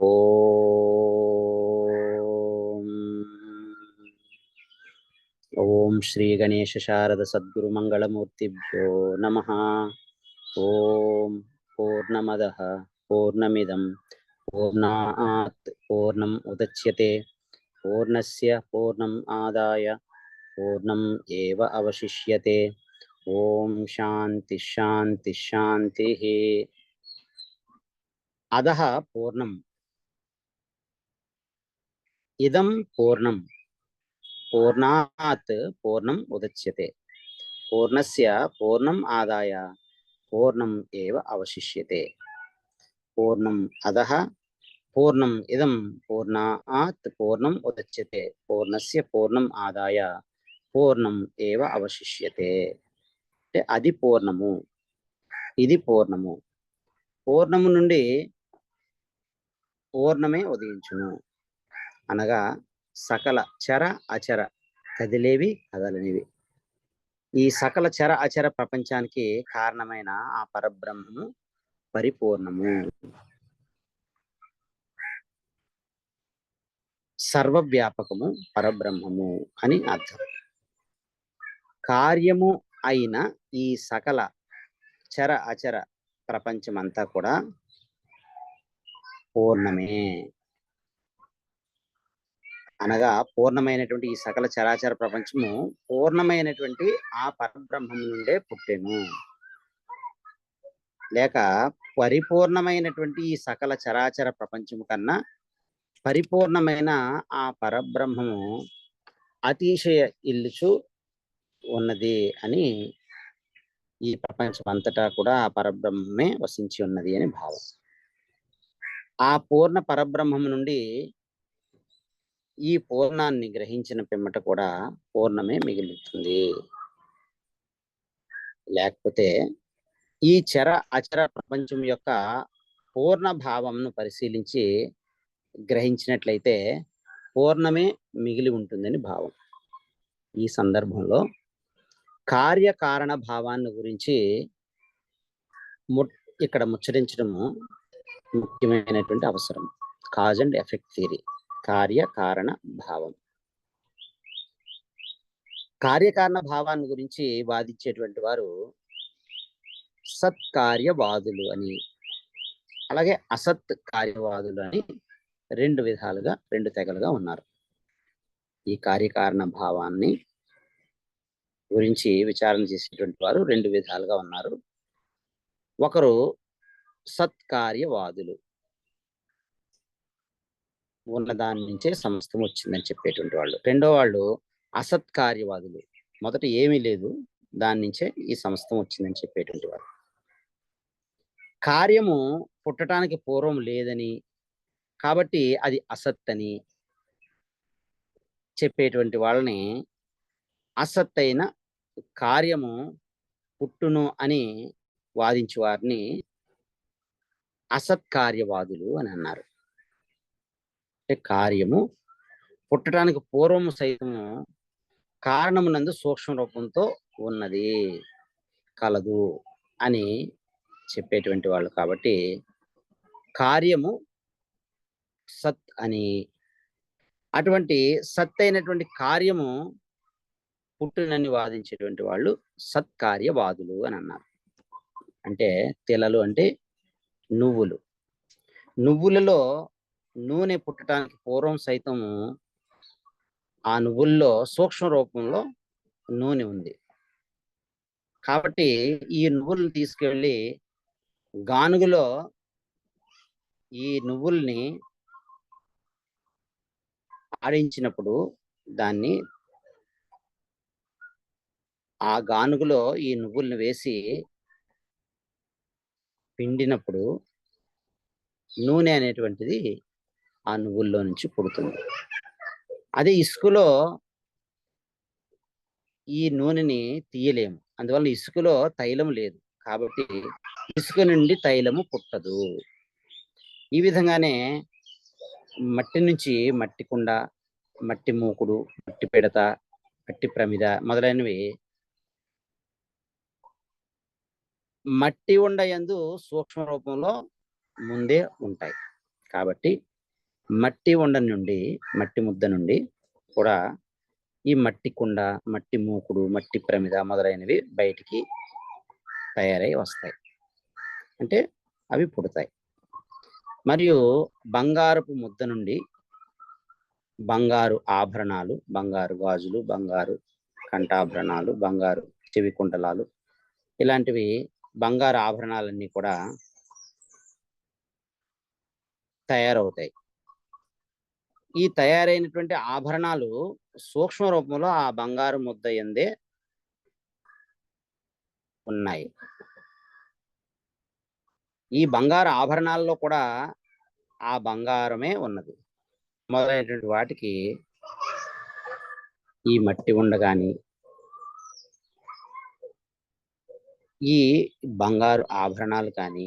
ఓం ఓం శ్రీ గణేశ శారద సద్గురు మంగళమూర్తిభ్యో నమ ఓం పూర్ణమద పూర్ణమిదం పూర్ణాత్ పూర్ణం ఉదచ్యతే పూర్ణస్య పూర్ణం ఆదాయ పూర్ణం ఏవ అవశిష్యతే ఓం శాంతి శాంతి శాంతి అధః పూర్ణం ఇదం పూర్ణం. పూర్ణాత్ పూర్ణం ఉదచ్యతే. పూర్ణస్య పూర్ణం ఆదాయ పూర్ణం ఏవ అవశిష్యతే. పూర్ణం అధః పూర్ణం ఇదం పూర్ణాత్ పూర్ణం ఉదచ్యతే. పూర్ణస్య పూర్ణం ఆదాయ పూర్ణం ఏవ అవశిష్యతే. అంటే అది పూర్ణము. ఇది పూర్ణము. పూర్ణము నుండి పూర్ణమే ఉదయించును. అనగా సకల చర అచర కదిలేవి కదలనివి. ఈ సకల చర అచర ప్రపంచానికి కారణమైన ఆ పరబ్రహ్మము పరిపూర్ణము. సర్వవ్యాపకము పరబ్రహ్మము అని అర్థం. కార్యము అయిన ఈ సకల చర అచర ప్రపంచమంతా కూడా పూర్ణమే. అనగా పూర్ణమైనటువంటి ఈ సకల చరాచర ప్రపంచము పూర్ణమైనటువంటి ఆ పరబ్రహ్మం నుండే పుట్టెను. లేక పరిపూర్ణమైనటువంటి ఈ సకల చరాచర ప్రపంచము కన్నా పరిపూర్ణమైన ఆ పరబ్రహ్మము అతిశయ ఇల్లుచు ఉన్నది అని ఈ ప్రపంచం అంతటా కూడా ఆ పరబ్రహ్మమే వసించి ఉన్నది అని భావం. ఆ పూర్ణ పరబ్రహ్మము నుండి ఈ పూర్ణాన్ని గ్రహించిన పిమ్మట కూడా పూర్ణమే మిగులుతుంది లేకపోతే ఈ చర అచర ప్రపంచం యొక్క పూర్ణ భావంను పరిశీలించి గ్రహించినట్లయితే పూర్ణమే మిగిలి ఉంటుందని భావం. ఈ సందర్భంలో కార్యకారణ భావాన్ని గురించి ము ఇక్కడ ముచ్చరించడము ముఖ్యమైనటువంటి అవసరం. Cause and effect theory. కార్యకారణ భావం. కార్యకారణ భావాన్ని గురించి వాదించేటువంటి వారు సత్కార్యవాదులు అని అలాగే అసత్ కార్యవాదులు అని రెండు విధాలుగా రెండు తెగలుగా ఉన్నారు. ఈ కార్యకారణ భావాన్ని గురించి విచారణ చేసేటువంటి వారు రెండు విధాలుగా ఉన్నారు. ఒకరు సత్కార్యవాదులు. ఉన్న దాని నుంచే సమస్తం వచ్చిందని చెప్పేటువంటి వాళ్ళు. రెండో వాళ్ళు అసత్కార్యవాదులు. మొదట ఏమీ లేదు దాని నుంచే ఈ సమస్తం వచ్చిందని చెప్పేటువంటి వారు కార్యము పుట్టడానికి పూర్వం లేదని కాబట్టి అది అసత్ అని చెప్పేటువంటి వాళ్ళని అసత్ అయిన కార్యము పుట్టును అని వాదించే వారిని అసత్కార్యవాదులు అని అన్నారు. అంటే కార్యము పుట్టడానికి పూర్వము సైతము కారణమునందు సూక్ష్మ రూపంతో ఉన్నది. కలదు అని చెప్పేటువంటి వాళ్ళు కాబట్టి కార్యము సత్ అని. అటువంటి సత్ అయినటువంటి కార్యము పుట్టునని వాదించేటువంటి వాళ్ళు సత్కార్యవాదులు అని అన్నారు. అంటే తెలలు అంటే నువ్వులు. నువ్వులలో నూనె పుట్టడానికి పూర్వం సైతము ఆ నువ్వుల్లో సూక్ష్మ రూపంలో నూనె ఉంది. కాబట్టి ఈ నువ్వులను తీసుకెళ్ళి గానుగులో ఈ నువ్వుల్ని ఆడించినప్పుడు దాన్ని ఆ గానుగులో ఈ నువ్వుల్ని వేసి పిండినప్పుడు నూనె అనేటువంటిది ఆ నువ్వుల్లో నుంచి పుడుతుంది. అదే ఇసుకలో ఈ నూనెని తీయలేము. అందువల్ల ఇసుకలో తైలం లేదు. కాబట్టి ఇసుక నుండి తైలము పుట్టదు. ఈ విధంగానే మట్టి నుంచి మట్టి కుండ మట్టి మూకుడు మట్టి పిడత మట్టి ప్రమిద మొదలైనవి మట్టి ఉండ సూక్ష్మ రూపంలో ముందే ఉంటాయి. కాబట్టి మట్టి ఉండ నుండి మట్టి ముద్ద నుండి కూడా ఈ మట్టి కుండ మట్టి మూకుడు మట్టి ప్రమిద మొదలైనవి బయటికి తయారై వస్తాయి. అంటే అవి పుడతాయి. మరియు బంగారపు ముద్ద నుండి బంగారు ఆభరణాలు బంగారు గాజులు బంగారు కంఠాభరణాలు బంగారు చెవి కుండలాలు ఇలాంటివి బంగారు ఆభరణాలన్నీ కూడా తయారవుతాయి. ఈ తయారైనటువంటి ఆభరణాలు సూక్ష్మ రూపంలో ఆ బంగారు ముద్ద ఎందే ఉన్నాయి. ఈ బంగారు ఆభరణాల్లో కూడా ఆ బంగారమే ఉన్నది. మొదలైనటువంటి వాటికి ఈ మట్టి ఉండ కానీ ఈ బంగారు ఆభరణాలు కానీ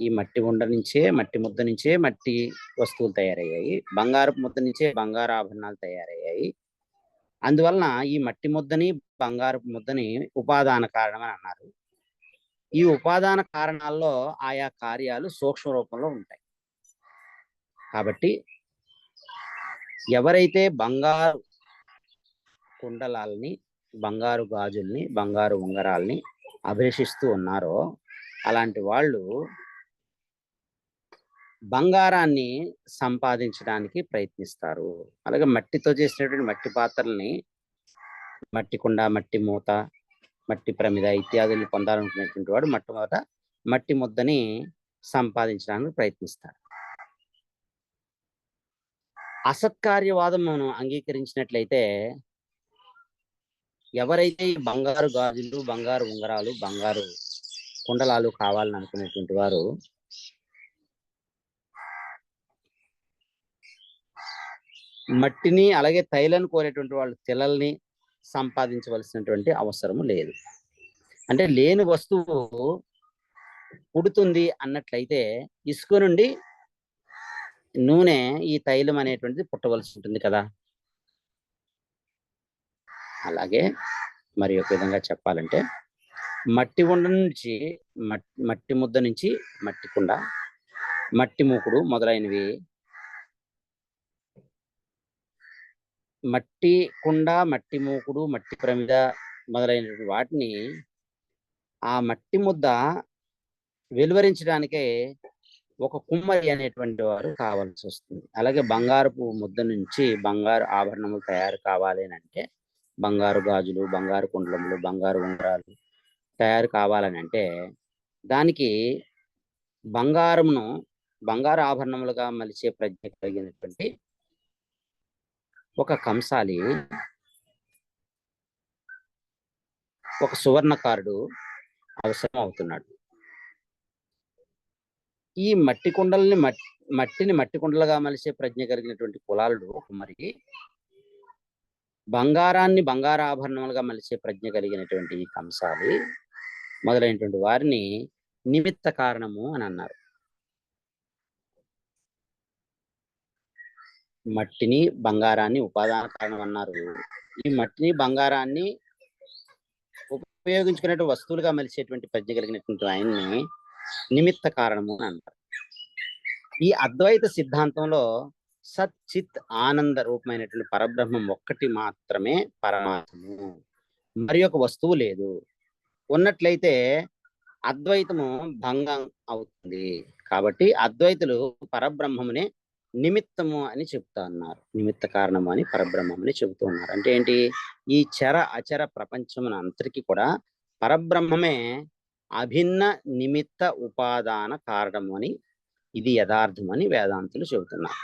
ఈ మట్టి ఉండ నుంచే మట్టి ముద్ద నుంచే మట్టి వస్తువులు తయారయ్యాయి. బంగారు ముద్ద నుంచే బంగారు ఆభరణాలు తయారయ్యాయి. అందువలన ఈ మట్టి ముద్దని బంగారు ముద్దని ఉపాదాన కారణం అని అన్నారు. ఈ ఉపాదాన కారణాల్లో ఆయా కార్యాలు సూక్ష్మ రూపంలో ఉంటాయి. కాబట్టి ఎవరైతే బంగారు కుండలాల్ని బంగారు గాజుల్ని బంగారు ఉంగరాల్ని అభిలషిస్తూ ఉన్నారో అలాంటి వాళ్ళు బంగారాన్ని సంపాదించడానికి ప్రయత్నిస్తారు. అలాగే మట్టితో చేసినటువంటి మట్టి పాత్రల్ని మట్టి కుండ మట్టి మూత మట్టి ప్రమిద ఇత్యాదులు పొందాలనుకునేటువంటి వాడు మొట్టమొదట మట్టి ముద్దని సంపాదించడానికి ప్రయత్నిస్తారు. అసత్కార్యవాదం మనం అంగీకరించినట్లయితే ఎవరైతే ఈ బంగారు గాజులు బంగారు ఉంగరాలు బంగారు కుండలాలు కావాలని అనుకునేటువంటి వారు మట్టిని అలాగే తైలను కోరేటువంటి వాళ్ళు తిలల్ని సంపాదించవలసినటువంటి అవసరము లేదు. అంటే లేని వస్తువు పుడుతుంది అన్నట్లయితే ఇసుక నుండి నూనె ఈ తైలం అనేటువంటిది పుట్టవలసి ఉంటుంది కదా. అలాగే మరి ఒక విధంగా చెప్పాలంటే మట్టి ఉండ నుంచి మట్టి ముద్ద నుంచి మట్టి కుండ మట్టి మూకుడు మొదలైనవి మట్టి కుండ మట్టి మూకుడు మట్టి ప్రమిద మొదలైనటువంటి వాటిని ఆ మట్టి ముద్ద వెలువరించడానికే ఒక కుమ్మరి అనేటువంటి వారు కావాల్సి వస్తుంది. అలాగే బంగారపు ముద్ద నుంచి బంగారు ఆభరణములు తయారు కావాలి అని అంటే బంగారు గాజులు బంగారు కుండలములు బంగారు ఉంగరాలు తయారు కావాలని అంటే దానికి బంగారమును బంగారు ఆభరణములుగా మలిచే ప్రజ్ఞ కలిగినటువంటి ఒక కంసాలి ఒక సువర్ణకారుడు అవసరం అవుతున్నాడు ఈ మట్టి కుండల్ని మట్- మట్టిని మట్టి కుండలుగా మలిసే ప్రజ్ఞ కలిగినటువంటి కులాలుడు కుమ్మరికి బంగారాన్ని బంగారు ఆభరణములుగా మలిసే ప్రజ్ఞ కలిగినటువంటి ఈ కంసాలి మొదలైనటువంటి వారిని నిమిత్త కారణము అని అన్నారు. మట్టిని బంగారాన్ని ఉపాదాన కారణం అన్నారు ఈ మట్టిని బంగారాన్ని ఉపయోగించుకునే వస్తువులుగా మలిచేటువంటి ప్రజ్ఞ కలిగినటువంటి ఆయన్ని నిమిత్త కారణము అని అంటారు. ఈ అద్వైత సిద్ధాంతంలో సత్ చిత్ ఆనంద రూపమైనటువంటి పరబ్రహ్మం ఒక్కటి మాత్రమే పరమాత్మము. మరి ఒక వస్తువు లేదు. ఉన్నట్లయితే అద్వైతము భంగం అవుతుంది. కాబట్టి అద్వైతులు పరబ్రహ్మమునే నిమిత్తము అని చెప్తా ఉన్నారు నిమిత్త కారణము అని పరబ్రహ్మమని చెబుతూ ఉన్నారు. అంటే ఏంటి? ఈ చర అచర ప్రపంచమున అంతరికి కూడా పరబ్రహ్మమే అభిన్న నిమిత్త ఉపాదాన కారణము అని ఇది యథార్థమని వేదాంతులు చెబుతున్నారు.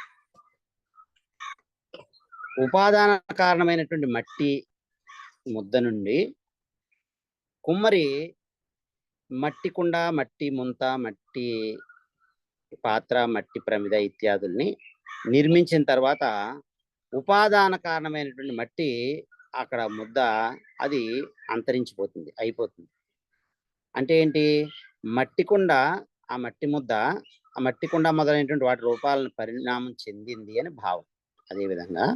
ఉపాదాన కారణమైనటువంటి మట్టి ముద్ద నుండి కుమ్మరి మట్టి కుండ మట్టి ముంత మట్టి పాత్ర మట్టి ప్రమిద ఇత్యాదుల్ని నిర్మించిన తర్వాత ఉపాదాన కారణమైనటువంటి మట్టి అక్కడ ముద్ద అది అంతరించిపోతుంది అయిపోతుంది. అంటే ఏంటి? మట్టి కుండ ఆ మట్టి ముద్ద ఆ మట్టి కుండ మొదలైనటువంటి వాటి రూపాలను పరిణామం చెందింది అని భావం. అదేవిధంగా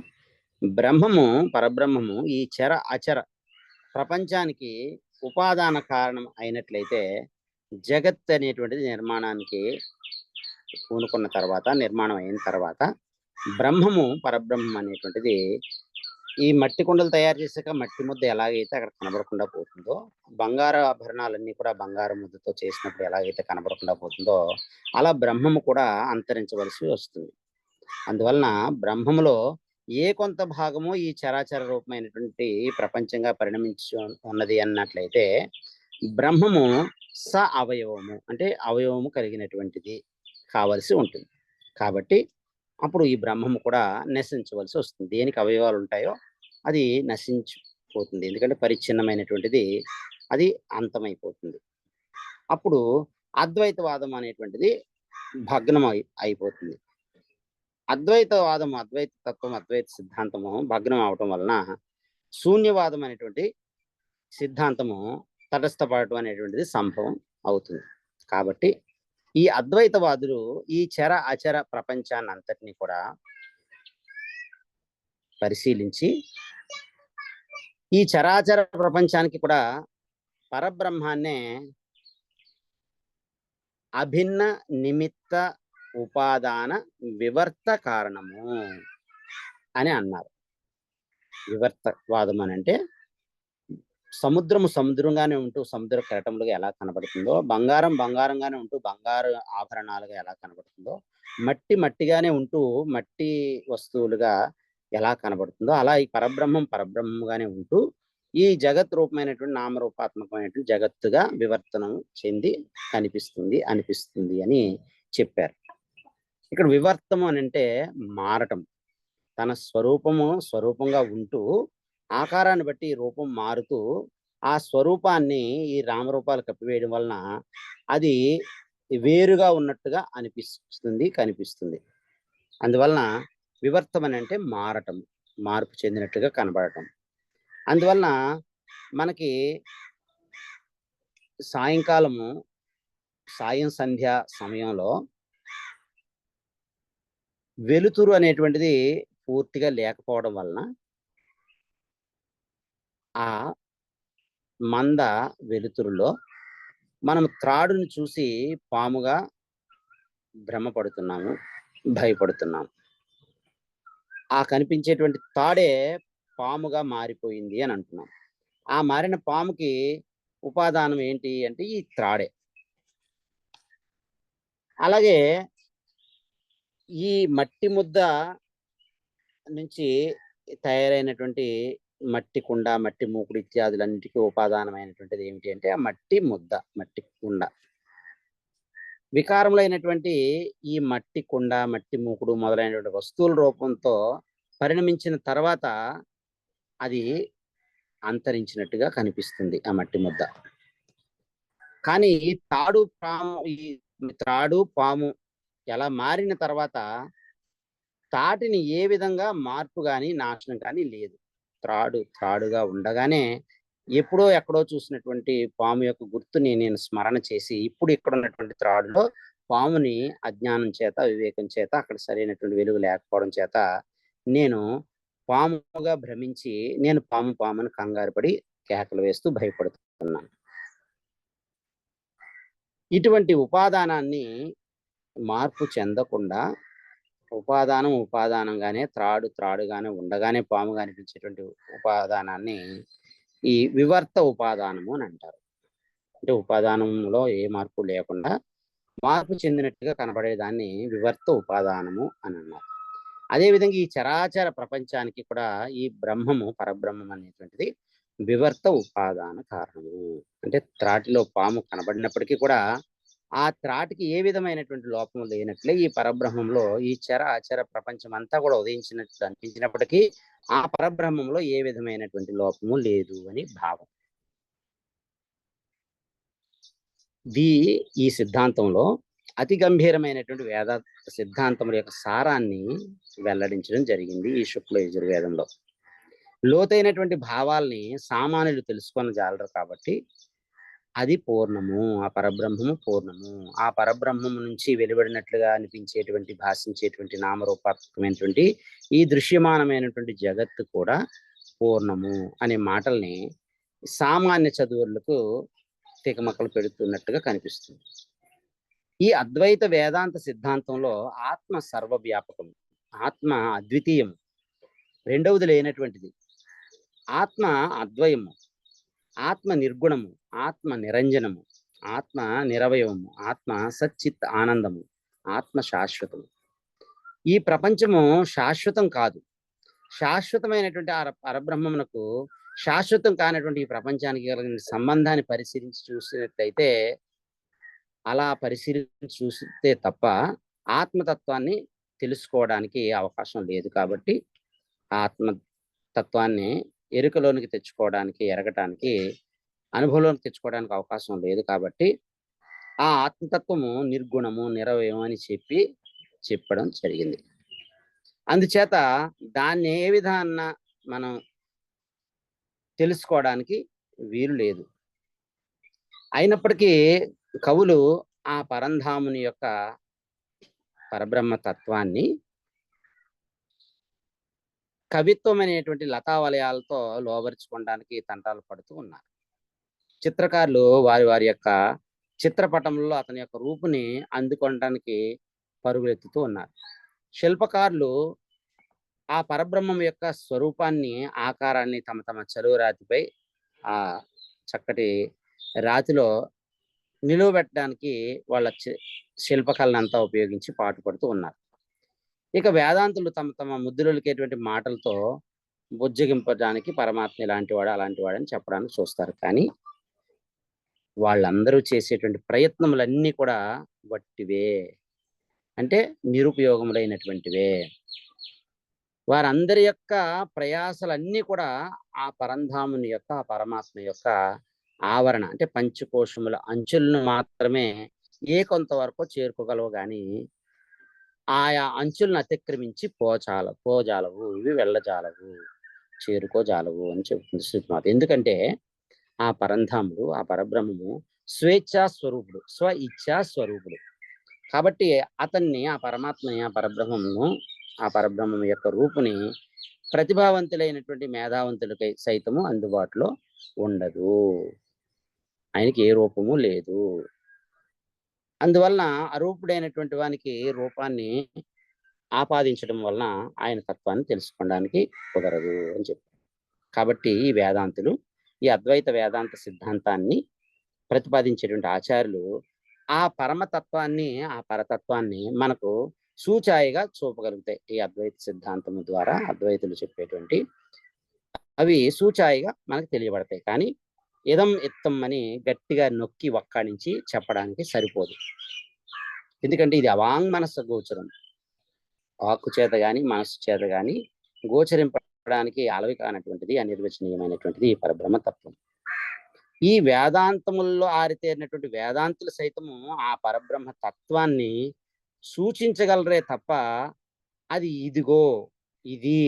బ్రహ్మము పరబ్రహ్మము ఈ చర అచర ప్రపంచానికి ఉపాదాన కారణం అయినట్లయితే జగత్ అనేటువంటిది నిర్మాణానికి పూనుకున్న తర్వాత నిర్మాణం అయిన తర్వాత బ్రహ్మము పరబ్రహ్మం అనేటువంటిది ఈ మట్టి కుండలు తయారు చేశాక మట్టి ముద్ద ఎలాగైతే అక్కడ కనబడకుండా పోతుందో బంగారు ఆభరణాలన్నీ కూడా బంగారు ముద్దతో చేసినప్పుడు ఎలాగైతే కనబడకుండా పోతుందో అలా బ్రహ్మము కూడా అంతరించవలసి వస్తుంది. అందువలన బ్రహ్మములో ఏ కొంత భాగము ఈ చరాచర రూపమైనటువంటి ప్రపంచంగా పరిణమించి ఉన్నది అన్నట్లయితే బ్రహ్మము స అవయవము అంటే అవయవము కలిగినటువంటిది. కావలసి ఉంటుంది. కాబట్టి అప్పుడు ఈ బ్రహ్మము కూడా నశించవలసి వస్తుంది. దేనికి అవయవాలు ఉంటాయో అది నశించిపోతుంది. ఎందుకంటే పరిచ్ఛిన్నమైనటువంటిది అది అంతమైపోతుంది. అప్పుడు అద్వైతవాదం అనేటువంటిది భగ్నం అయి అయిపోతుంది. అద్వైతవాదం అద్వైత తత్వం అద్వైత సిద్ధాంతము భగ్నం అవటం వలన శూన్యవాదం అనేటువంటి సిద్ధాంతము తటస్థపడటం అనేటువంటిది సంభవం అవుతుంది. కాబట్టి ఈ అద్వైతవాదులు ఈ చర అచర ప్రపంచాన్ని అంతటినీ కూడా పరిశీలించి ఈ చరాచర ప్రపంచానికి కూడా పరబ్రహ్మాన్నే అభిన్న నిమిత్త ఉపాదాన వివర్త కారణము అని అన్నారు. వివర్తవాదం అని అంటే సముద్రము సముద్రంగానే ఉంటూ సముద్ర కరటములుగా ఎలా కనబడుతుందో బంగారం బంగారంగానే ఉంటూ బంగారు ఆభరణాలుగా ఎలా కనబడుతుందో మట్టి మట్టిగానే ఉంటూ మట్టి వస్తువులుగా ఎలా కనబడుతుందో అలా ఈ పరబ్రహ్మం పరబ్రహ్మంగానే ఉంటూ ఈ జగత్ రూపమైనటువంటి నామరూపాత్మకమైనటువంటి జగత్తుగా వివర్తనం చెంది కనిపిస్తుంది అనిపిస్తుంది అని చెప్పారు. ఇక్కడ వివర్తము అని అంటే మారటం. తన స్వరూపము స్వరూపంగా ఉంటూ ఆకారాన్ని బట్టి రూపం మారుతూ ఆ స్వరూపాన్ని ఈ రామరూపాలు కప్పివేయడం వలన అది వేరుగా ఉన్నట్టుగా అనిపిస్తుంది కనిపిస్తుంది. అందువలన వివర్తం అని అంటే మారటం మార్పు చెందినట్టుగా కనబడటం. అందువలన మనకి సాయంకాలము సాయం సంధ్య సమయంలో వెలుతురు అనేటువంటిది పూర్తిగా లేకపోవడం వలన ఆ మంద వెలుతురులో మనం త్రాడును చూసి పాముగా భ్రమపడుతున్నాము భయపడుతున్నాము ఆ కనిపించేటువంటి తాడే పాముగా మారిపోయింది అని అంటున్నాం. ఆ మారిన పాముకి ఉపాదానం ఏంటి అంటే ఈ త్రాడే. అలాగే ఈ మట్టి ముద్ద నుంచి తయారైనటువంటి మట్టి కుండ మట్టి మూకుడు ఇత్యాదులన్నిటికీ ఉపాదానమైనటువంటిది ఏమిటి అంటే ఆ మట్టి ముద్ద మట్టి కుండ. వికారములైనటువంటి ఈ మట్టి కుండ మట్టి మూకుడు మొదలైనటువంటి వస్తువుల రూపంతో పరిణమించిన తర్వాత అది అంతరించినట్టుగా కనిపిస్తుంది ఆ మట్టి ముద్ద. కానీ ఈ తాడు పాము ఈ త్రాడు పాము ఎలా మారిన తర్వాత తాటిని ఏ విధంగా మార్పు కానీ నాశనం కానీ లేదు. త్రాడు త్రాడుగా ఉండగానే ఎప్పుడో ఎక్కడో చూసినటువంటి పాము యొక్క గుర్తుని నేను స్మరణ చేసి ఇప్పుడు ఇక్కడ ఉన్నటువంటి త్రాడులో పాముని అజ్ఞానం చేత వివేకం చేత అక్కడ సరైనటువంటి వెలుగు లేకపోవడం చేత నేను పాముగా భ్రమించి నేను పాము పామును కంగారు పడి కేకలు వేస్తూ భయపడుతున్నాను. ఇటువంటి ఉపాదానాన్ని మార్పు చెందకుండా ఉపాదానం ఉపాదానంగానే త్రాడు త్రాడుగానే ఉండగానే పాముగా అనిపించేటువంటి ఉపాదానాన్ని ఈ వివర్త ఉపాదానము అని అంటారు. అంటే ఉపాదానంలో ఏ మార్పు లేకుండా మార్పు చెందినట్టుగా కనబడే దాన్ని వివర్త ఉపాదానము అని అన్నారు. అదేవిధంగా ఈ చరాచర ప్రపంచానికి కూడా ఈ బ్రహ్మము పరబ్రహ్మం అనేటువంటిది వివర్త ఉపాదాన కారణము. అంటే త్రాటిలో పాము కనబడినప్పటికీ కూడా ఆ త్రాటికి ఏ విధమైనటువంటి లోపం లేనట్లే ఈ పరబ్రహ్మంలో ఈ చర అచర ప్రపంచం అంతా కూడా ఉదయించినట్లు అనిపించినప్పటికీ ఆ పరబ్రహ్మంలో ఏ విధమైనటువంటి లోపము లేదు అని భావం. ది ఈ సిద్ధాంతంలో అతి గంభీరమైనటువంటి వేద సిద్ధాంతముల యొక్క సారాన్ని వెల్లడించడం జరిగింది ఈ శుక్ల యజుర్వేదంలో. లోతైనటువంటి భావాల్ని సామాన్యులు తెలుసుకొని జాలరు కాబట్టి అది పూర్ణము. ఆ పరబ్రహ్మము పూర్ణము. ఆ పరబ్రహ్మము నుంచి వెలువడినట్లుగా అనిపించేటువంటి భాషించేటువంటి నామరూపాత్మకమైనటువంటి ఈ దృశ్యమానమైనటువంటి జగత్తు కూడా పూర్ణము అనే మాటల్ని సామాన్య చదువులకు తికమకలు పెడుతున్నట్టుగా కనిపిస్తుంది. ఈ అద్వైత వేదాంత సిద్ధాంతంలో ఆత్మ సర్వవ్యాపకం ఆత్మ అద్వితీయం రెండవది లేనటువంటిది. ఆత్మ అద్వయము. ఆత్మ నిర్గుణము ఆత్మ నిరంజనము ఆత్మ నిరవయవము ఆత్మ సచ్చిత్ ఆనందము ఆత్మ శాశ్వతము. ఈ ప్రపంచము శాశ్వతం కాదు. శాశ్వతమైనటువంటి ఆ పరబ్రహ్మమునకు శాశ్వతం కానటువంటి ఈ ప్రపంచానికి కలిగిన సంబంధాన్ని పరిశీలించి చూసినట్లయితే అలా పరిశీలించి చూస్తే తప్ప ఆత్మతత్వాన్ని తెలుసుకోవడానికి అవకాశం లేదు కాబట్టి ఆత్మ తత్వాన్ని ఎరుకలోనికి తెచ్చుకోవడానికి ఎరగటానికి అనుభవంలోనికి తెచ్చుకోవడానికి అవకాశం లేదు కాబట్టి ఆ ఆత్మతత్వము నిర్గుణము నిరవయం అని చెప్పి చెప్పడం జరిగింది. అందుచేత దాన్ని ఏ విధాన మనం తెలుసుకోవడానికి వీలు లేదు. అయినప్పటికీ కవులు ఆ పరంధాముని యొక్క పరబ్రహ్మ తత్వాన్ని కవిత్వం అనేటువంటి లతావలయాలతో లోబరుచుకోవడానికి తంటాలు పడుతూ ఉన్నారు. చిత్రకారులు వారి వారి యొక్క చిత్రపటంలో అతని యొక్క రూపుని అందుకోవడానికి పరుగులెత్తుతూ ఉన్నారు. శిల్పకారులు ఆ పరబ్రహ్మం యొక్క స్వరూపాన్ని ఆకారాన్ని తమ తమ చలువ రాతిపై ఆ చక్కటి రాతిలో నిలువబెట్టడానికి వాళ్ళ శిల్పకళనంతా ఉపయోగించి ఉపయోగించి పాటుపడుతూ ఉన్నారు. ఇక వేదాంతులు తమ తమ ముద్దులకేటువంటి మాటలతో బుజ్జగింపడానికి పరమాత్మ ఇలాంటి వాడు అలాంటి వాడని చెప్పడానికి చూస్తారు. కానీ వాళ్ళందరూ చేసేటువంటి ప్రయత్నములన్నీ కూడా వట్టివే. అంటే నిరుపయోగములైనటువంటివే. వారందరి యొక్క ప్రయాసలన్నీ కూడా ఆ పరంధాముని యొక్క ఆ పరమాత్మ యొక్క ఆవరణ అంటే పంచకోశముల అంచులను మాత్రమే ఏ కొంతవరకు చేరుకోగలవు కానీ ఆయా అంచులను అతిక్రమించి పోచాల పోజాలవు ఇవి వెళ్ళజాలవు చేరుకోజాలవు అని చెప్తుంది శ్రీమాత. ఎందుకంటే ఆ పరంధాముడు ఆ పరబ్రహ్మము స్వేచ్ఛా స్వరూపుడు స్వ ఇచ్ఛా స్వరూపుడు. కాబట్టి అతన్ని ఆ పరమాత్మని ఆ పరబ్రహ్మమును ఆ పరబ్రహ్మం యొక్క రూపుని ప్రతిభావంతులైనటువంటి మేధావంతులకై సైతము అందుబాటులో ఉండదు. ఆయనకి ఏ రూపము లేదు. అందువలన అరూపుడైనటువంటి వానికి రూపాన్ని ఆపాదించడం వలన ఆయన తత్వాన్ని తెలుసుకోవడానికి కుదరదు అని చెప్పి కాబట్టి ఈ వేదాంతులు ఈ అద్వైత వేదాంత సిద్ధాంతాన్ని ప్రతిపాదించేటువంటి ఆచార్యులు ఆ పరమతత్వాన్ని ఆ పరతత్వాన్ని మనకు సూచాయిగా చూపగలుగుతాయి. ఈ అద్వైత సిద్ధాంతము ద్వారా అద్వైతులు చెప్పేటువంటి అవి సూచాయిగా మనకు తెలియబడతాయి. కానీ ఇదం ఇత్తం అని గట్టిగా నొక్కి వక్కాడించి చెప్పడానికి సరిపోదు. ఎందుకంటే ఇది అవాంగ్మనస గోచరం. వాక్కు చేత కానీ మనస్సు చేత కానీ గోచరింపడానికి అలవి కానటువంటిది అనిర్వచనీయమైనటువంటిది ఈ పరబ్రహ్మ తత్వం. ఈ వేదాంతముల్లో ఆరితేరినటువంటి వేదాంతులు సైతము ఆ పరబ్రహ్మ తత్వాన్ని సూచించగలరే తప్ప అది ఇదిగో ఇది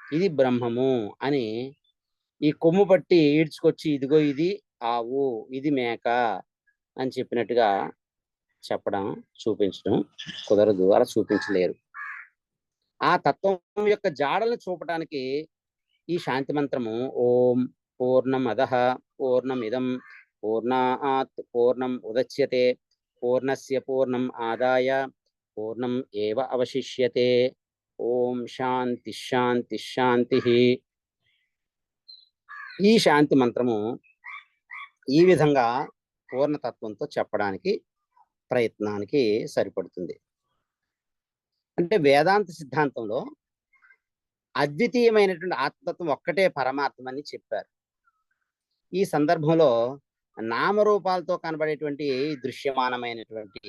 ఇది బ్రహ్మము అని ఈ కొమ్ము పట్టి ఈడ్చుకొచ్చి ఇదిగో ఇది ఆవు ఇది మేక అని చెప్పినట్టుగా చెప్పడం చూపించడం కుదరదు. అలా చూపించలేరు. ఆ తత్వం యొక్క జాడలను చూపటానికి ఈ శాంతి మంత్రము ఓం పూర్ణం అదహ పూర్ణం ఇదం పూర్ణాత్ పూర్ణం ఉదచ్యతే పూర్ణస్య పూర్ణం ఆదాయ పూర్ణం ఏవ అవశిష్యతే. ఓం శాంతి శాంతి శాంతి. ఈ శాంతి మంత్రము ఈ విధంగా పూర్ణతత్వంతో చెప్పడానికి ప్రయత్నానికి సరిపడుతుంది. అంటే వేదాంత సిద్ధాంతంలో అద్వితీయమైనటువంటి ఆత్మతత్వం ఒక్కటే పరమాత్మ అని చెప్పారు. ఈ సందర్భంలో నామరూపాలతో కనబడేటువంటి దృశ్యమానమైనటువంటి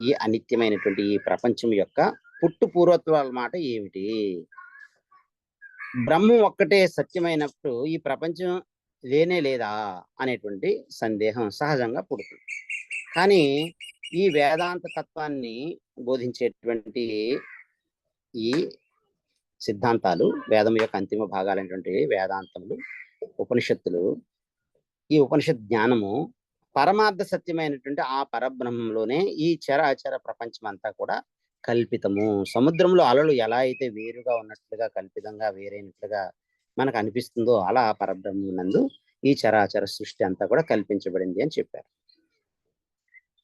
ఈ అనిత్యమైనటువంటి ఈ ప్రపంచం యొక్క పుట్టు పూర్వత్వాల మాట ఏమిటి? బ్రహ్మం ఒక్కటే సత్యమైనప్పుడు ఈ ప్రపంచం లేనే లేదా అనేటువంటి సందేహం సహజంగా పుడుతుంది. కానీ ఈ వేదాంత తత్వాన్ని బోధించేటువంటి ఈ సిద్ధాంతాలు వేదం యొక్క అంతిమ భాగాలైనటువంటి వేదాంతములు ఉపనిషత్తులు ఈ ఉపనిషత్ జ్ఞానము పరమార్థ సత్యమైనటువంటి ఆ పరబ్రహ్మంలోనే ఈ చరాచర ప్రపంచం అంతా కూడా కల్పితము. సముద్రంలో అలలు ఎలా అయితే వేరుగా ఉన్నట్లుగా కల్పితంగా వేరైనట్లుగా మనకు అనిపిస్తుందో అలా పరబ్రహ్మనందు ఈ చరాచర సృష్టి అంతా కూడా కల్పించబడింది అని చెప్పారు.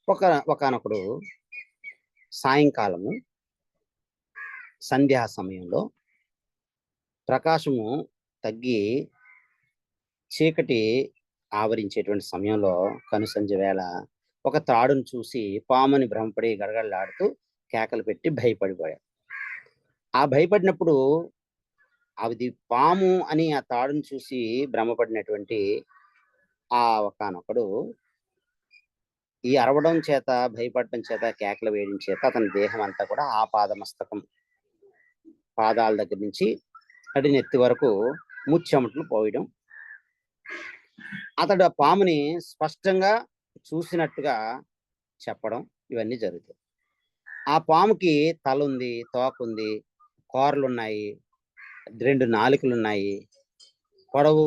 ఒక ఒకనొకడు సాయంకాలము సంధ్యా సమయంలో ప్రకాశము తగ్గి చీకటి ఆవరించేటువంటి సమయంలో కనుసంజ వేళ ఒక తాడును చూసి పాముని భ్రమపడి గడగడలాడుతూ కేకలు పెట్టి భయపడిపోయాడు ఆ భయపడినప్పుడు అది పాము అని ఆ తాడును చూసి భ్రమపడినటువంటి ఆ ఒకనొకడు ఈ అరవడం చేత భయపడటం చేత కేకలు వేయడం చేత అతని దేహం అంతా కూడా ఆ పాదమస్తకం పాదాల దగ్గర నుంచి నడి నెత్తి వరకు ముచ్చెమటలు పోయడం. అతడు ఆ పాముని స్పష్టంగా చూసినట్టుగా చెప్పడం ఇవన్నీ జరుగుతాయి. ఆ పాముకి తల ఉంది తోక ఉంది కోరలు ఉన్నాయి రెండు నాలుకలు ఉన్నాయి పొడవు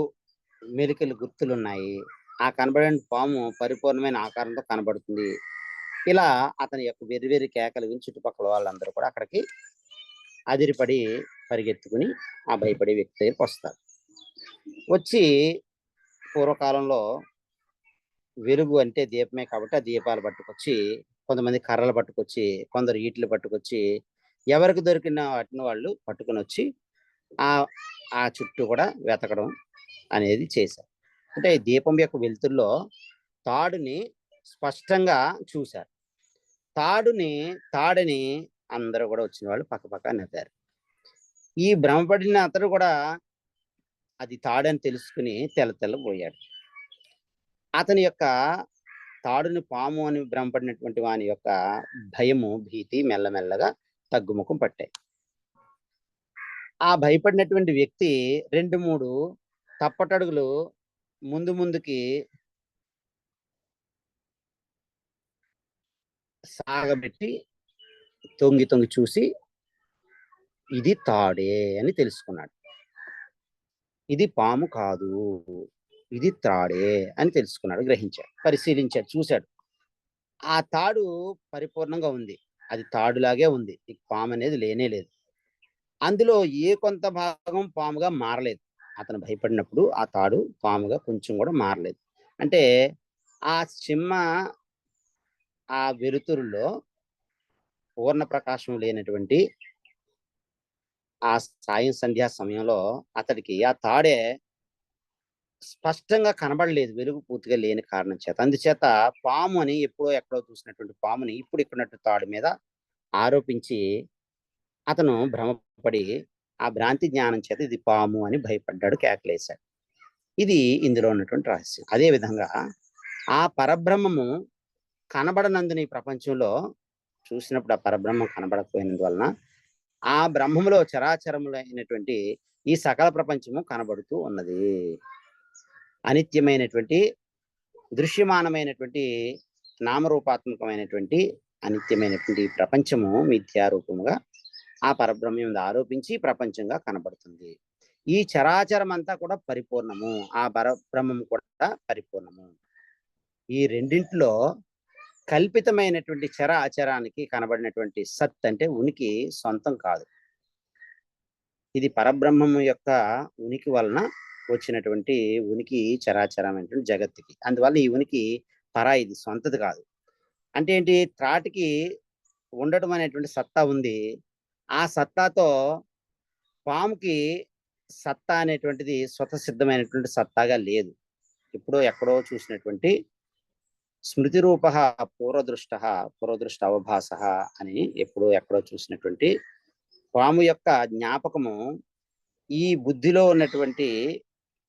మెలికలు గుర్తులు ఉన్నాయి ఆ కనబడిన పాము పరిపూర్ణమైన ఆకారంతో కనబడుతుంది. ఇలా అతని యొక్క వెరివేరు కేకలు విని చుట్టుపక్కల వాళ్ళందరూ కూడా అక్కడికి అదిరిపడి పరిగెత్తుకుని ఆ భయపడే వ్యక్తి దగ్గరికి వస్తారు. వచ్చి పూర్వకాలంలో వెలుగు అంటే దీపమే కాబట్టి ఆ దీపాలు పట్టుకొచ్చి కొంతమంది కర్రలు పట్టుకొచ్చి కొందరు ఈట్లు పట్టుకొచ్చి ఎవరికి దొరికిన వాటిని వాళ్ళు పట్టుకొని వచ్చి ఆ ఆ చుట్టూ కూడా వెతకడం అనేది చేశారు. అంటే దీపం యొక్క వెలుతుల్లో తాడుని స్పష్టంగా చూశారు. తాడుని తాడని అందరూ కూడా వచ్చిన వాళ్ళు పక్క పక్క నవ్వారు ఈ భ్రమపడిన అతడు కూడా అది తాడని తెలుసుకుని తెల్ల తెల్ల పోయాడు. అతని యొక్క తాడుని పాము అని భ్రమపడినటువంటి వాని యొక్క భయము భీతి మెల్లమెల్లగా తగ్గుముఖం పట్టాయి. ఆ భయపడినటువంటి వ్యక్తి రెండు మూడు తప్పటడుగులు ముందు ముందుకి సాగబెట్టి తొంగి తొంగి చూసి ఇది తాడే అని తెలుసుకున్నాడు. ఇది పాము కాదు ఇది త్రాడే అని తెలుసుకున్నాడు గ్రహించాడు పరిశీలించాడు చూశాడు. ఆ తాడు పరిపూర్ణంగా ఉంది. అది తాడులాగే ఉంది. ఈ పాము అనేది లేనే లేదు. అందులో ఏ కొంత భాగం పాముగా మారలేదు. అతను భయపడినప్పుడు ఆ తాడు పాముగా కొంచెం కూడా మారలేదు. అంటే ఆ సింహ ఆ వెలుతురులో పూర్ణ ప్రకాశం లేనటువంటి ఆ సాయం సంధ్యా సమయంలో అతడికి ఆ తాడే స్పష్టంగా కనబడలేదు వెలుగు పూర్తిగా లేని కారణం చేత. అందుచేత పాము అని ఎప్పుడో ఎక్కడో చూసినటువంటి పాముని ఇప్పుడు ఇక్కడట్టు తాడు మీద ఆరోపించి అతను భ్రమపడి ఆ భ్రాంతి జ్ఞానం చేత ఇది పాము అని భయపడ్డాడు కేకలేశాడు. ఇది ఇందులో ఉన్నటువంటి రహస్యం. అదే విధంగా ఆ పరబ్రహ్మము కనబడనందుని ప్రపంచంలో చూసినప్పుడు ఆ పరబ్రహ్మం కనబడకపోయినందువలన ఆ బ్రహ్మములో చరాచరములైనటువంటి ఈ సకల ప్రపంచము కనబడుతూ ఉన్నది. అనిత్యమైనటువంటి దృశ్యమానమైనటువంటి నామరూపాత్మకమైనటువంటి అనిత్యమైనటువంటి ప్రపంచము మిథ్యారూపముగా ఆ పరబ్రహ్మం మీద ఆరోపించి ప్రపంచంగా కనబడుతుంది. ఈ చరాచరం అంతా కూడా పరిపూర్ణము. ఆ పరబ్రహ్మం కూడా పరిపూర్ణము. ఈ రెండింటిలో కల్పితమైనటువంటి చర ఆచారానికి కనబడినటువంటి సత్ అంటే ఉనికి సొంతం కాదు. ఇది పరబ్రహ్మము యొక్క ఉనికి వలన వచ్చినటువంటి ఉనికి చరాచరమైనటువంటి జగత్తుకి. అందువల్ల ఈ ఉనికి పరా ఇది సొంతది కాదు. అంటే ఏంటి? త్రాటికి ఉండటం అనేటువంటి సత్తా ఉంది. ఆ సత్తాతో పాముకి సత్తా అనేటువంటిది స్వతసిద్ధమైనటువంటి సత్తాగా లేదు. ఎప్పుడో ఎక్కడో చూసినటువంటి స్మృతి రూప పూర్వదృష్ట పూర్వదృష్ట అవభాస అని ఎప్పుడో ఎక్కడో చూసినటువంటి పాము యొక్క జ్ఞాపకము ఈ బుద్ధిలో ఉన్నటువంటి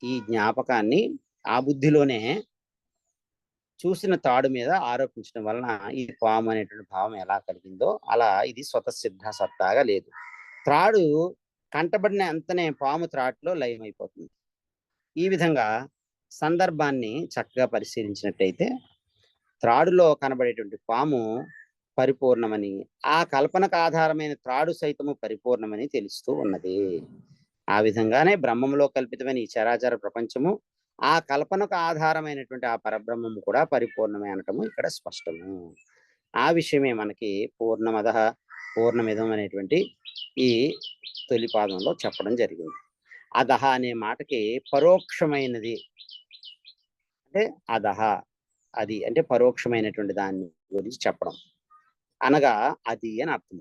ఈ జ్ఞాపకాన్ని ఆ బుద్ధిలోనే చూసిన తాడు మీద ఆరోపించడం వలన ఈ పాము అనేటువంటి భావం ఎలా కలిగిందో అలా ఇది స్వతసిద్ధ సత్తాగా లేదు. త్రాడు కంటబడిన అంతనే పాము త్రాట్లో లయమైపోతుంది. ఈ విధంగా సందర్భాన్ని చక్కగా పరిశీలించినట్లయితే త్రాడులో కనబడేటువంటి పాము పరిపూర్ణమని ఆ కల్పనకు ఆధారమైన త్రాడు సైతము పరిపూర్ణమని తెలుస్తూ ఉన్నది. ఆ విధంగానే బ్రహ్మంలో కల్పితమైన ఈ చరాచర ప్రపంచము ఆ కల్పనకు ఆధారమైనటువంటి ఆ పరబ్రహ్మము కూడా పరిపూర్ణమే అనటము ఇక్కడ స్పష్టము. ఆ విషయమే మనకి పూర్ణమద పూర్ణమిదం అనేటువంటి ఈ తొలి పాదంలో చెప్పడం జరిగింది. అదహ అనే మాటకి పరోక్షమైనది. అంటే అదహ అది అంటే పరోక్షమైనటువంటి దాని గురించి చెప్పడం. అనగా అది అని అర్థం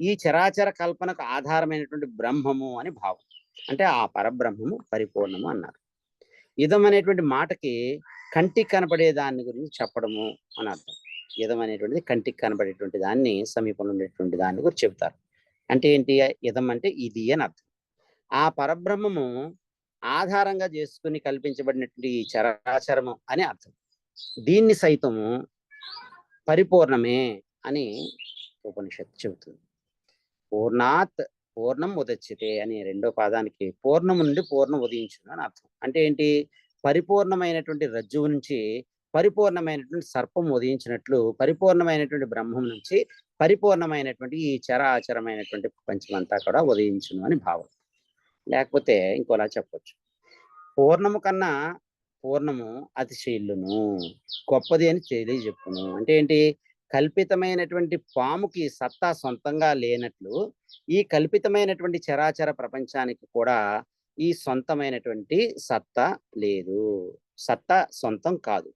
ఈ చరాచర కల్పనకు ఆధారమైనటువంటి బ్రహ్మము అని భావం. అంటే ఆ పరబ్రహ్మము పరిపూర్ణము అన్నారు. ఇదం అనేటువంటి మాటకి కంటికి కనపడే దాని గురించి చెప్పడము అని అర్థం. ఇదం అనేటువంటిది కంటికి కనబడేటువంటి దాన్ని సమీపంలో ఉండేటువంటి దాని గురించి చెబుతారు. అంటే ఏంటి? ఇదం అంటే ఇది అని అర్థం. ఆ పరబ్రహ్మము ఆధారంగా చేసుకుని కల్పించబడినటువంటి ఈ చరాచరము అని అర్థం. దీన్ని సైతము పరిపూర్ణమే అని ఉపనిషత్తు చెబుతుంది. పూర్ణాత్ పూర్ణం ఉదచ్చితే అనే రెండో పాదానికి పూర్ణం నుండి పూర్ణం ఉదయించును అని అర్థం. అంటే ఏంటి? పరిపూర్ణమైనటువంటి రజ్జువు నుంచి పరిపూర్ణమైనటువంటి సర్పం ఉదయించినట్లు పరిపూర్ణమైనటువంటి బ్రహ్మం నుంచి పరిపూర్ణమైనటువంటి ఈ చరాచరమైనటువంటి ప్రపంచమంతా కూడా ఉదయించును అని భావం. లేకపోతే ఇంకోలా చెప్పొచ్చు. పూర్ణము కన్నా పూర్ణము అతిశైలును గొప్పది అని తెలియజెప్పును. అంటే ఏంటి? కల్పితమైనటువంటి పాముకి సత్తా సొంతంగా లేనట్లు ఈ కల్పితమైనటువంటి చరాచర ప్రపంచానికి కూడా ఈ సొంతమైనటువంటి సత్తా లేదు. సత్తా సొంతం కాదు.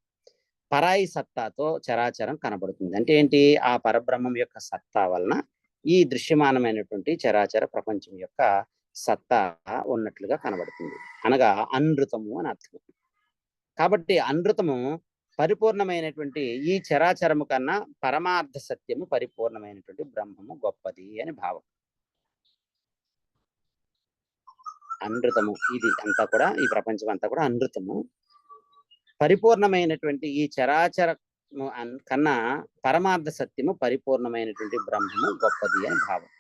పరాయి సత్తాతో చరాచరం కనబడుతుంది. అంటే ఏంటి? ఆ పరబ్రహ్మం యొక్క సత్తా వలన ఈ దృశ్యమానమైనటువంటి చరాచర ప్రపంచం యొక్క సత్తా ఉన్నట్లుగా కనబడుతుంది. అనగా అనృతము అని అర్థం. కాబట్టి అనృతము పరిపూర్ణమైనటువంటి ఈ చరాచరము కన్నా పరమార్థ సత్యము పరిపూర్ణమైనటువంటి బ్రహ్మము గొప్పది అని భావం. అనృతము. ఇది అంతా కూడా ఈ ప్రపంచం అంతా కూడా అనృతము. పరిపూర్ణమైనటువంటి ఈ చరాచర కన్నా పరమార్థ సత్యము పరిపూర్ణమైనటువంటి బ్రహ్మము గొప్పది అని భావం.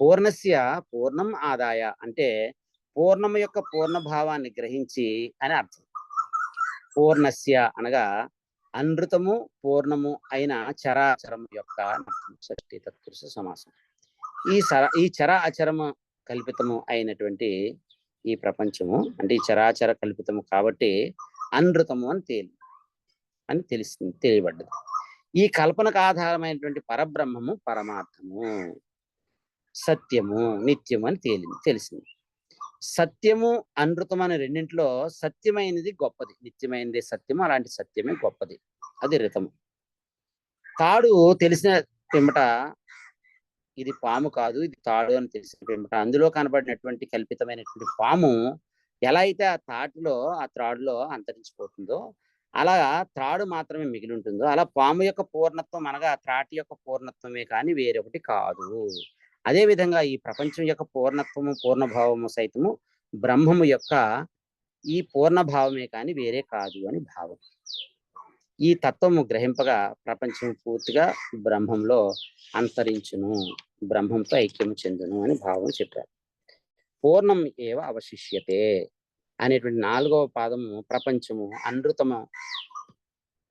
పూర్ణస్య పూర్ణం ఆదాయ అంటే పూర్ణము యొక్క పూర్ణ భావాన్ని గ్రహించి అని అర్థం. పూర్ణస్య అనగా అనృతము పూర్ణము అయిన చరాచరము యొక్క షష్ఠి తత్పురుష సమాసం. ఈ సర ఈ చర అచరము కల్పితము అయినటువంటి ఈ ప్రపంచము అంటే ఈ చరాచర కల్పితము కాబట్టి అనృతము అని తేలి అని తెలిసింది తెలియబడ్డది. ఈ కల్పనకు ఆధారమైనటువంటి పరబ్రహ్మము పరమార్థము సత్యము నిత్యము అని తేలింది తెలిసింది. సత్యము అనృతం అనే రెండింటిలో సత్యమైనది గొప్పది. నిత్యమైనది సత్యము అలాంటి సత్యమే గొప్పది. అది రితము. తాడు తెలిసిన పిమ్మట ఇది పాము కాదు ఇది తాడు అని తెలిసిన పిమ్మట. అందులో కనబడినటువంటి కల్పితమైనటువంటి పాము ఎలా అయితే ఆ తాటిలో ఆ త్రాడులో అంతరించిపోతుందో అలా త్రాడు మాత్రమే మిగిలి ఉంటుందో అలా పాము యొక్క పూర్ణత్వం అనగా త్రాటి యొక్క పూర్ణత్వమే కానీ వేరొకటి కాదు. అదే విధంగా ఈ ప్రపంచం యొక్క పూర్ణత్వము పూర్ణభావము సైతము బ్రహ్మము యొక్క ఈ పూర్ణభావమే కానీ వేరే కాదు అని భావం. ఈ తత్వము గ్రహింపగా ప్రపంచం పూర్తిగా బ్రహ్మంలో అంతరించును బ్రహ్మంతో ఐక్యము చెందును అని భావం చెప్పారు. పూర్ణం ఏవ అవశిష్యతే అనేటువంటి నాలుగవ పాదము ప్రపంచము అనృతము.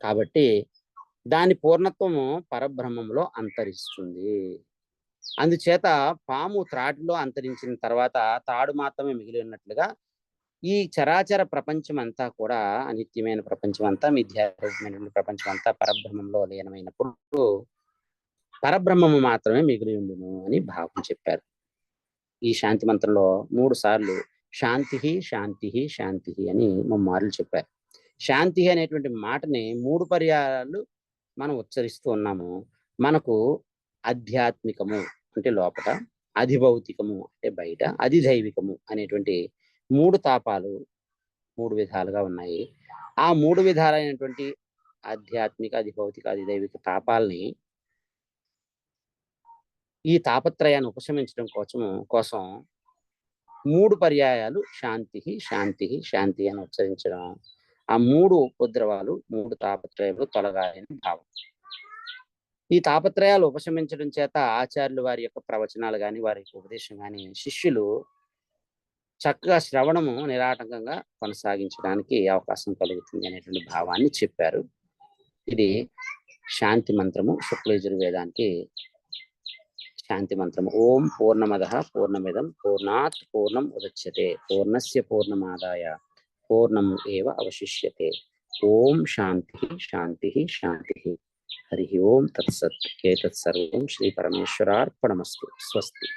కాబట్టి దాని పూర్ణత్వము పరబ్రహ్మంలో అంతరిస్తుంది. అందుచేత పాము త్రాటిలో అంతరించిన తర్వాత తాడు మాత్రమే మిగిలి ఉన్నట్లుగా ఈ చరాచర ప్రపంచం అంతా కూడా అనిత్యమైన ప్రపంచం అంతా మిథ్యారూపమైనటువంటి ప్రపంచం అంతా పరబ్రహ్మంలో లీనమైనప్పుడు పరబ్రహ్మము మాత్రమే మిగిలి ఉండును అని భావం చెప్పారు. ఈ శాంతి మంత్రంలో మూడు సార్లు శాంతి శాంతి శాంతి అని ముమ్మారులు చెప్పారు. శాంతి అనేటువంటి మాటని మూడు పర్యాలు మనం ఉచ్చరిస్తూ ఉన్నాము. మనకు ఆధ్యాత్మికము అంటే లోపల అధిభౌతికము అంటే బయట అధిదైవికము అనేటువంటి మూడు తాపాలు మూడు విధాలుగా ఉన్నాయి. ఆ మూడు విధాలైనటువంటి ఆధ్యాత్మిక అధిభౌతిక అధిదైవిక తాపాలని ఈ తాపత్రయాన్ని ఉపశమించడం కోసము కోసం మూడు పర్యాయాలు శాంతి శాంతి శాంతి అని ఉచ్చరించడం. ఆ మూడు ఉపద్రవాలు మూడు తాపత్రయాలు తొలగాలని భావం. ఈ తాపత్రయాలు ఉపశమించడం చేత ఆచార్యులు వారి యొక్క ప్రవచనాలు కానీ వారి యొక్క ఉపదేశం కానీ శిష్యులు చక్కగా శ్రవణము నిరాటంకంగా కొనసాగించడానికి అవకాశం కలుగుతుంది అనేటువంటి భావాన్ని చెప్పారు. ఇది శాంతి మంత్రము శుక్లయజుర్వేదానికి శాంతి మంత్రము. ఓం పూర్ణమద పూర్ణమిదం పూర్ణాత్ పూర్ణం ఉదచ్యతే పూర్ణస్య పూర్ణమాదాయ పూర్ణం ఏవ అవశిష్యతే. ఓం శాంతి శాంతి శాంతి. హరి ఓం తత్సత్ ఏతత్ సర్వం శ్రీ పరమేశ్వరార్పణమస్తు స్వస్తి